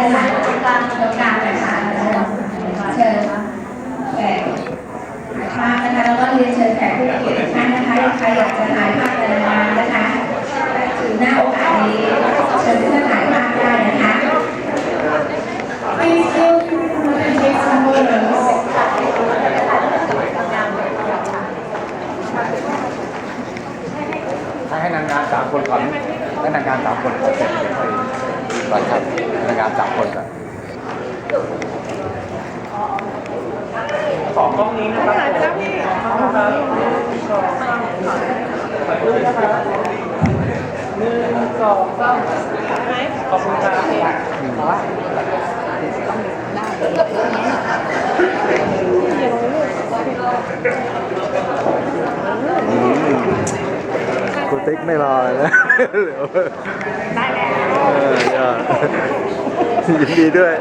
นะคะตรงกลางตรงกลางนะคะเชิญแขกถ่ายภาพนะคะแล้วก็เรียนเชิญแขกผู้เกียรติท่านนะคะใครอยากจะถ่ายภาพนานๆนะคะถือหน้าโอกาสนี้เชิญทุกท่านถ่ายภาพได้นะคะ Please feel free to take some photos. ให้ให้นางงามสามคนก่อนให้นางงามสามคนก่อนเสร็จ ก่อนครับนางงามสามคนก่อนขอกล้องนี้นะครับถ่ายไปแล้วพี่ขอบคุณครับถ่ายรูปนะครับหนึ่งสองสามขอบคุณครับคุณติ๊กไม่รอเลยนะ ยินดีด้วย